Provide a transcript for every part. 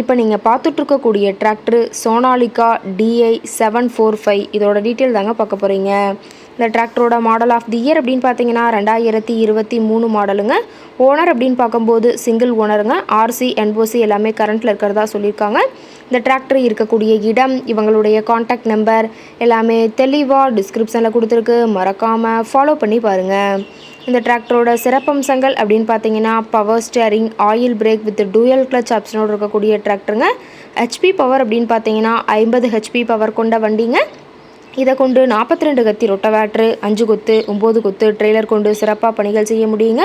இப்போ நீங்கள் பார்த்துட்ருக்கக்கூடிய tractor Sonalika DI seven four five இதோட டீட்டெயில் தாங்க பார்க்க போகிறீங்க இந்த டிராக்டரோட மாடல் ஆஃப் தி இயர் அப்படின்னு பார்த்தீங்கன்னா ரெண்டாயிரத்தி இருபத்தி மூணு மாடலுங்க ஓனர் அப்படின்னு பார்க்கும்போது சிங்கிள் ஓனருங்க ஆர்சி என்ஓசி எல்லாமே கரண்ட்டில் இருக்கிறதா சொல்லியிருக்காங்க. இந்த டிராக்டர் இருக்கக்கூடிய இடம் இவங்களுடைய காண்டாக்ட் நம்பர் எல்லாமே தெளிவாக டிஸ்கிரிப்ஷனில் கொடுத்துருக்கு. மறக்காமல் ஃபாலோ பண்ணி பாருங்கள் இந்த டிராக்டரோட சிறப்பம்சங்கள் அப்படின்னு பார்த்தீங்கன்னா power steering oil brake with dual clutch ஆப்ஷனோடு இருக்கக்கூடிய டிராக்டருங்க. ஹெச்பி பவர் அப்படின்னு பார்த்தீங்கன்னா ஐம்பது ஹெச்பி பவர் கொண்ட வண்டிங்க. இதை கொண்டு நாற்பத்தி ரெண்டு கத்தி ரொட்டவேட்ரு அஞ்சு கொத்து ஒம்பது கொத்து ட்ரெய்லர் கொண்டு சிறப்பாக பணிகள் செய்ய முடியுங்க.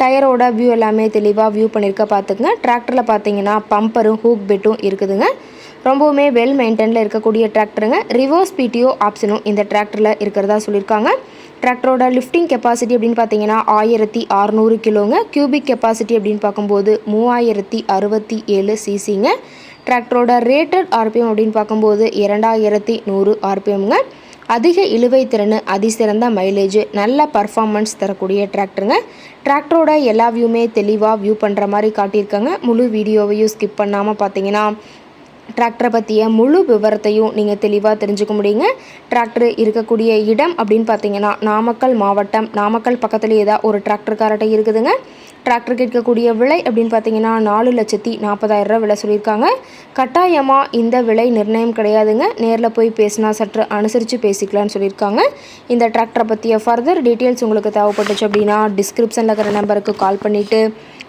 டயரோட வியூ எல்லாமே தெளிவாக வியூ பண்ணியிருக்க பார்த்துக்குங்க டிராக்டரில் பார்த்தீங்கன்னா பம்பரும் ஹூக் பெட்டும் இருக்குதுங்க. ரொம்பவுமே வெல் மெயின்டைனில் இருக்கக்கூடிய டிராக்டருங்க ரிவர்ஸ் பிடிஓ ஆப்ஷனும் இந்த டிராக்டரில் இருக்கிறதா சொல்லியிருக்காங்க டிராக்டரோட லிஃப்டிங் கெப்பாசிட்டி அப்படின்னு பார்த்தீங்கன்னா ஆயிரத்தி அறநூறு கிலோங்க கியூபிக் கெப்பாசிட்டி அப்படின்னு பார்க்கும்போது மூவாயிரத்தி அறுபத்தி ஏழு சிசிங்க டிராக்டரோட ரேட்டட் ஆர்பிஎம் அப்படின்னு பார்க்கும்போது இரண்டாயிரத்தி நூறு ஆர்பிஎம்ங்க அதிக இழுவை திறன் அதிசிறந்த மைலேஜ் நல்ல பர்ஃபார்மன்ஸ் தரக்கூடிய டிராக்டருங்க டிராக்டரோட எல்லா வியூமே தெளிவாக வியூ பண்ணுற மாதிரி காட்டியிருக்காங்க. முழு வீடியோவையும் ஸ்கிப் பண்ணாமல் பார்த்தீங்கன்னா டிராக்டரை பற்றிய முழு விவரத்தையும் நீங்கள் தெளிவாக தெரிஞ்சுக்க முடியுங்க. டிராக்டர் இருக்கக்கூடிய இடம் அப்படின்னு பார்த்தீங்கன்னா நாமக்கல் மாவட்டம் நாமக்கல் பக்கத்துலேயே தான் ஒரு டிராக்டர் காரட்டை இருக்குதுங்க. டிராக்டர் கேட்கக்கூடிய விலை அப்படின்னு பார்த்தீங்கன்னா நாலு லட்சத்தி நாற்பதாயிரம் ரூபா விலை சொல்லியிருக்காங்க. கட்டாயமாக இந்த விலை நிர்ணயம் கிடையாதுங்க. நேரில் போய் பேசினா சற்று அனுசரித்து பேசிக்கலாம்னு சொல்லியிருக்காங்க. இந்த டிராக்டரை பற்றிய ஃபர்தர் டீட்டெயில்ஸ் உங்களுக்கு தேவைப்பட்டுச்சு அப்படின்னா டிஸ்கிரிப்ஷனில் இருக்கிற நம்பருக்கு கால் பண்ணிவிட்டு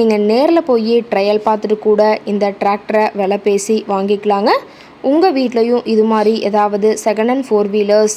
நீங்கள் நேரில் போய் ட்ரையல் பார்த்துட்டு கூட இந்த டிராக்டரை விலை பேசி வாங்கிக்கலாங்க. உங்கள் வீட்லேயும் இது மாதிரி ஏதாவது second and four wheelers